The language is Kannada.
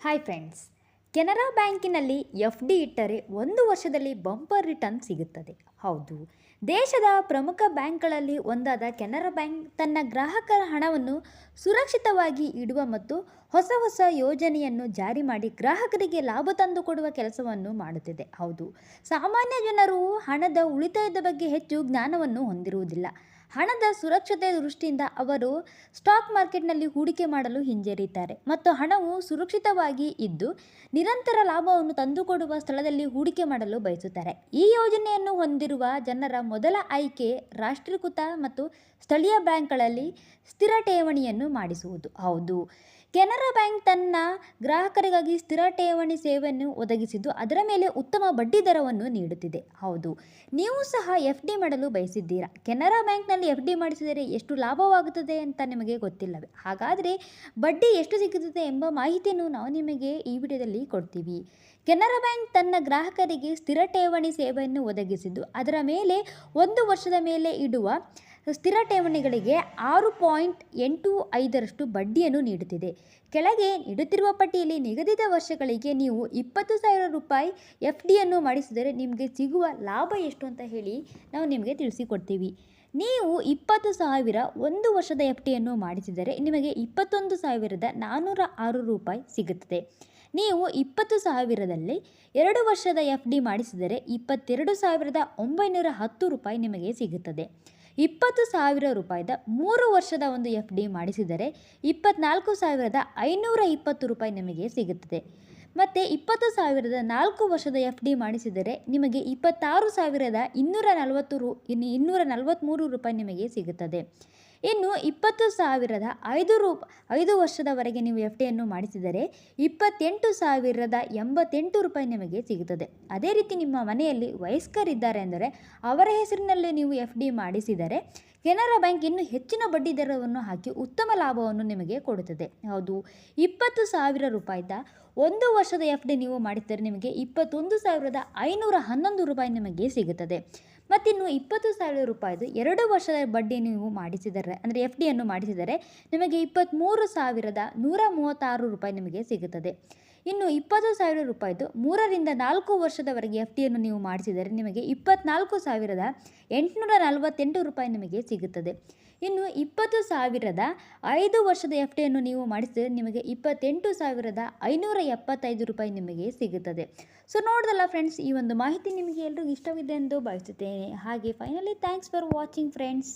ಹಾಯ್ ಫ್ರೆಂಡ್ಸ್ ಕೆನರಾ ಬ್ಯಾಂಕಿನಲ್ಲಿ ಎಫ್ ಡಿ ಇಟ್ಟರೆ ಒಂದು ವರ್ಷದಲ್ಲಿ ಬಂಪರ್ ರಿಟರ್ನ್ ಸಿಗುತ್ತದೆ. ಹೌದು. ದೇಶದ ಪ್ರಮುಖ ಬ್ಯಾಂಕ್ಗಳಲ್ಲಿ ಒಂದಾದ ಕೆನರಾ ಬ್ಯಾಂಕ್ ತನ್ನ ಗ್ರಾಹಕರ ಹಣವನ್ನು ಸುರಕ್ಷಿತವಾಗಿ ಇಡುವ ಮತ್ತು ಹೊಸ ಹೊಸ ಯೋಜನೆಯನ್ನು ಜಾರಿ ಮಾಡಿ ಗ್ರಾಹಕರಿಗೆ ಲಾಭ ತಂದುಕೊಡುವ ಕೆಲಸವನ್ನು ಮಾಡುತ್ತಿದೆ. ಹೌದು. ಸಾಮಾನ್ಯ ಜನರು ಹಣದ ಉಳಿತಾಯದ ಬಗ್ಗೆ ಹೆಚ್ಚು ಜ್ಞಾನವನ್ನು ಹೊಂದಿರುವುದಿಲ್ಲ. ಹಣದ ಸುರಕ್ಷತೆ ದೃಷ್ಟಿಯಿಂದ ಅವರು ಸ್ಟಾಕ್ ಮಾರ್ಕೆಟ್ನಲ್ಲಿ ಹೂಡಿಕೆ ಮಾಡಲು ಹಿಂಜರಿತಾರೆ ಮತ್ತು ಹಣವು ಸುರಕ್ಷಿತವಾಗಿ ಇದ್ದು ನಿರಂತರ ಲಾಭವನ್ನು ತಂದುಕೊಡುವ ಸ್ಥಳದಲ್ಲಿ ಹೂಡಿಕೆ ಮಾಡಲು ಬಯಸುತ್ತಾರೆ. ಈ ಯೋಜನೆಯನ್ನು ಹೊಂದಿರುವ ಜನರ ಮೊದಲ ಆಯ್ಕೆ ರಾಷ್ಟ್ರೀಕೃತ ಮತ್ತು ಸ್ಥಳೀಯ ಬ್ಯಾಂಕ್ಗಳಲ್ಲಿ ಸ್ಥಿರ ಠೇವಣಿಯನ್ನು ಮಾಡಿಸುವುದು. ಹೌದು. ಕೆನರಾ ಬ್ಯಾಂಕ್ ತನ್ನ ಗ್ರಾಹಕರಿಗಾಗಿ ಸ್ಥಿರ ಠೇವಣಿ ಸೇವೆಯನ್ನು ಒದಗಿಸಿದ್ದು, ಅದರ ಮೇಲೆ ಉತ್ತಮ ಬಡ್ಡಿ ದರವನ್ನು ನೀಡುತ್ತಿದೆ. ಹೌದು, ನೀವು ಸಹ ಎಫ್ ಡಿ ಮಾಡಲು ಬಯಸಿದ್ದೀರಾ? ಕೆನರಾ ಬ್ಯಾಂಕ್ನಲ್ಲಿ ಎಫ್ ಡಿ ಮಾಡಿಸಿದರೆ ಎಷ್ಟು ಲಾಭವಾಗುತ್ತದೆ ಅಂತ ನಿಮಗೆ ಗೊತ್ತಿಲ್ಲವೇ? ಹಾಗಾದರೆ ಬಡ್ಡಿ ಎಷ್ಟು ಸಿಗುತ್ತದೆ ಎಂಬ ಮಾಹಿತಿಯನ್ನು ನಾವು ನಿಮಗೆ ಈ ವಿಡಿಯೋದಲ್ಲಿ ಕೊಡ್ತೀವಿ. ಕೆನರಾ ಬ್ಯಾಂಕ್ ತನ್ನ ಗ್ರಾಹಕರಿಗೆ ಸ್ಥಿರ ಠೇವಣಿ ಸೇವೆಯನ್ನು ಒದಗಿಸಿದ್ದು, ಅದರ ಮೇಲೆ ಒಂದು ವರ್ಷದ ಮೇಲೆ ಇಡುವ ಸ್ಥಿರ ಠೇವಣಿಗಳಿಗೆ ಆರು ಪಾಯಿಂಟ್ ಎಂಟು ಐದರಷ್ಟು ಬಡ್ಡಿಯನ್ನು ನೀಡುತ್ತಿದೆ. ಕೆಳಗೆ ನೀಡುತ್ತಿರುವ ಪಟ್ಟಿಯಲ್ಲಿ ನಿಗದಿತ ವರ್ಷಗಳಿಗೆ ನೀವು ಇಪ್ಪತ್ತು ಸಾವಿರ ರೂಪಾಯಿ ಎಫ್ ಡಿಯನ್ನು ಮಾಡಿಸಿದರೆ ನಿಮಗೆ ಸಿಗುವ ಲಾಭ ಎಷ್ಟು ಅಂತ ಹೇಳಿ ನಾವು ನಿಮಗೆ ತಿಳಿಸಿಕೊಡ್ತೀವಿ. ನೀವು ಇಪ್ಪತ್ತು ಸಾವಿರ ಒಂದು ವರ್ಷದ ಎಫ್ ಟಿಯನ್ನು ಮಾಡಿಸಿದರೆ ನಿಮಗೆ ಇಪ್ಪತ್ತೊಂದು ಸಾವಿರದ ನಾನ್ನೂರ ಆರು ರೂಪಾಯಿ ಸಿಗುತ್ತದೆ. ನೀವು ಇಪ್ಪತ್ತು ಸಾವಿರದಲ್ಲಿ ಎರಡು ವರ್ಷದ ಎಫ್ ಡಿ ಮಾಡಿಸಿದರೆ ಇಪ್ಪತ್ತೆರಡು ಸಾವಿರದ ಒಂಬೈನೂರ ಹತ್ತು ರೂಪಾಯಿ ನಿಮಗೆ ಸಿಗುತ್ತದೆ. ಇಪ್ಪತ್ತು ಸಾವಿರ ರೂಪಾಯಿದ ಮೂರು ವರ್ಷದ ಒಂದು ಎಫ್ ಡಿ ಮಾಡಿಸಿದರೆ ಇಪ್ಪತ್ನಾಲ್ಕು ಸಾವಿರದ ಐನೂರ ಇಪ್ಪತ್ತು ರೂಪಾಯಿ ನಿಮಗೆ ಸಿಗುತ್ತದೆ. ಮತ್ತು ಇಪ್ಪತ್ತು ಸಾವಿರದ ನಾಲ್ಕು ವರ್ಷದ ಎಫ್ ಡಿ ಮಾಡಿಸಿದರೆ ನಿಮಗೆ ಇಪ್ಪತ್ತಾರು ಸಾವಿರದ ಇನ್ನೂರ ನಲವತ್ತು ರು ಇನ್ನು ಇನ್ನೂರ ನಲವತ್ತ್ಮೂರು ರೂಪಾಯಿ ನಿಮಗೆ ಸಿಗುತ್ತದೆ. ಇನ್ನು ಇಪ್ಪತ್ತು ಸಾವಿರದ ಐದು ರೂಪ, ಐದು ವರ್ಷದವರೆಗೆ ನೀವು ಎಫ್ ಡಿಯನ್ನು ಮಾಡಿಸಿದರೆ ಇಪ್ಪತ್ತೆಂಟು ಸಾವಿರದ ಎಂಬತ್ತೆಂಟು ರೂಪಾಯಿ ನಿಮಗೆ ಸಿಗುತ್ತದೆ. ಅದೇ ರೀತಿ ನಿಮ್ಮ ಮನೆಯಲ್ಲಿ ವಯಸ್ಕರಿದ್ದಾರೆ ಅಂದರೆ ಅವರ ಹೆಸರಿನಲ್ಲಿ ನೀವು ಎಫ್ ಡಿ ಮಾಡಿಸಿದರೆ ಕೆನರಾ ಬ್ಯಾಂಕ್ ಇನ್ನೂ ಹೆಚ್ಚಿನ ಬಡ್ಡಿ ದರವನ್ನು ಹಾಕಿ ಉತ್ತಮ ಲಾಭವನ್ನು ನಿಮಗೆ ಕೊಡುತ್ತದೆ. ಹೌದು, ಇಪ್ಪತ್ತು ಸಾವಿರ ರೂಪಾಯಿದ ಒಂದು ವರ್ಷದ ಎಫ್ ಡಿ ನೀವು ಮಾಡಿಸಿದರೆ ನಿಮಗೆ ಇಪ್ಪತ್ತೊಂದು ಸಾವಿರದ ಐನೂರ ಹನ್ನೊಂದು ರೂಪಾಯಿ ನಿಮಗೆ ಸಿಗುತ್ತದೆ. ಮತ್ತಿನ್ನು ಇಪ್ಪತ್ತು ಸಾವಿರ ರೂಪಾಯಿದು ಎರಡು ವರ್ಷದ ಬಡ್ಡಿ ನೀವು ಮಾಡಿಸಿದರೆ, ಅಂದರೆ ಎಫ್ ಡಿಯನ್ನು ಮಾಡಿಸಿದರೆ ನಿಮಗೆ ಇಪ್ಪತ್ತ್ಮೂರು ಸಾವಿರದ ನೂರ ಮೂವತ್ತಾರು ರೂಪಾಯಿ ನಿಮಗೆ ಸಿಗುತ್ತದೆ. ಇನ್ನು ಇಪ್ಪತ್ತು ಸಾವಿರ ರೂಪಾಯಿದು ಮೂರರಿಂದ ನಾಲ್ಕು ವರ್ಷದವರೆಗೆ ಎಫ್ ಡಿಯನ್ನು ನೀವು ಮಾಡಿಸಿದರೆ ನಿಮಗೆ ಇಪ್ಪತ್ನಾಲ್ಕು ಸಾವಿರದ ಎಂಟುನೂರ ನಲವತ್ತೆಂಟು ರೂಪಾಯಿ ನಿಮಗೆ ಸಿಗುತ್ತದೆ. ಇನ್ನು ಇಪ್ಪತ್ತು ಸಾವಿರದ ಐದು ವರ್ಷದ ಎಫ್ ಡಿಯನ್ನು ನೀವು ಮಾಡಿಸಿದರೆ ನಿಮಗೆ ಇಪ್ಪತ್ತೆಂಟು ಸಾವಿರದ ಐನೂರ ಎಪ್ಪತ್ತೈದು ರೂಪಾಯಿ ನಿಮಗೆ ಸಿಗುತ್ತದೆ. ಸೊ ನೋಡಿದಲ್ಲ ಫ್ರೆಂಡ್ಸ್ ಈ ಒಂದು ಮಾಹಿತಿ ನಿಮಗೆ ಎಲ್ಲರಿಗೂ ಇಷ್ಟವಿದೆ ಎಂದು ಭಾವಿಸುತ್ತೇನೆ. ಹಾಗೆ finally thanks for watching friends